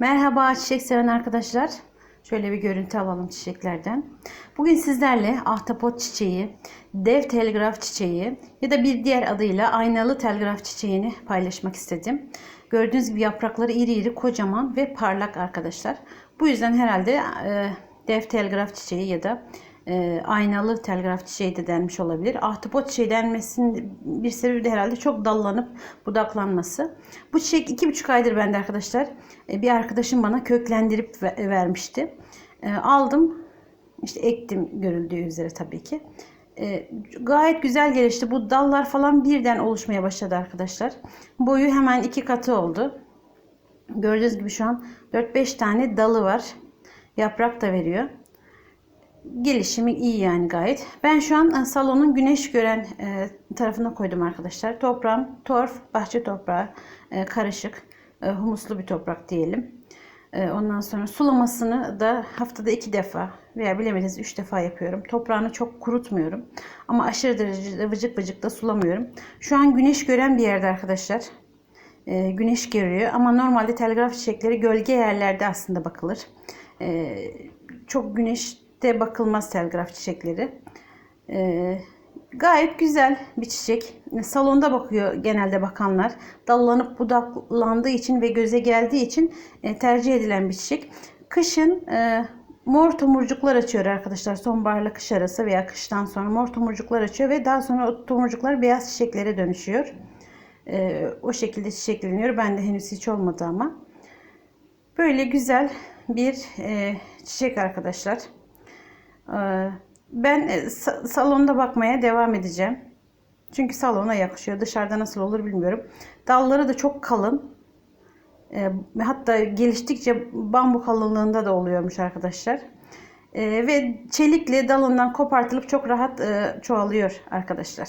Merhaba çiçek seven arkadaşlar. Şöyle bir görüntü alalım çiçeklerden. Bugün sizlerle ahtapot çiçeği, dev telgraf çiçeği ya da bir diğer adıyla aynalı telgraf çiçeğini paylaşmak istedim. Gördüğünüz gibi yaprakları iri iri, kocaman ve parlak arkadaşlar. Bu yüzden herhalde e, dev telgraf çiçeği ya da e, aynalı telgraf çiçeği de denmiş olabilir. Ahtapot çiçeği denmesinin bir sebebi de herhalde çok dallanıp budaklanması. Bu çiçek iki buçuk aydır bende arkadaşlar. E, bir arkadaşım bana köklendirip ve- vermişti. E, aldım. işte ektim görüldüğü üzere tabii ki. E, gayet güzel gelişti. Bu dallar falan birden oluşmaya başladı arkadaşlar. Boyu hemen iki katı oldu. Gördüğünüz gibi şu an 4-5 tane dalı var. Yaprak da veriyor gelişimi iyi yani gayet. Ben şu an e, salonun güneş gören e, tarafına koydum arkadaşlar. Toprağım torf, bahçe toprağı e, karışık, humuslu bir toprak diyelim. Ondan sonra sulamasını da haftada iki defa veya bilemediniz üç defa yapıyorum. Toprağını çok kurutmuyorum. Ama aşırı derecede vıcık vıcık da sulamıyorum. Şu an güneş gören bir yerde arkadaşlar. E, güneş görüyor ama normalde telgraf çiçekleri gölge yerlerde aslında bakılır. E, çok güneşte bakılmaz telgraf çiçekleri. E, gayet güzel bir çiçek. Salonda bakıyor genelde bakanlar. Dallanıp budaklandığı için ve göze geldiği için e, tercih edilen bir çiçek. Kışın e, mor tomurcuklar açıyor arkadaşlar. Sonbaharla kış arası veya kıştan sonra mor tomurcuklar açıyor ve daha sonra o tomurcuklar beyaz çiçeklere dönüşüyor. E, o şekilde çiçekleniyor. Bende henüz hiç olmadı ama. Böyle güzel bir e, çiçek arkadaşlar. E, ben e, sa- salonda bakmaya devam edeceğim. Çünkü salona yakışıyor. Dışarıda nasıl olur bilmiyorum. Dalları da çok kalın. E, hatta geliştikçe bambu kalınlığında da oluyormuş arkadaşlar. E, ve çelikle dalından kopartılıp çok rahat e, çoğalıyor arkadaşlar.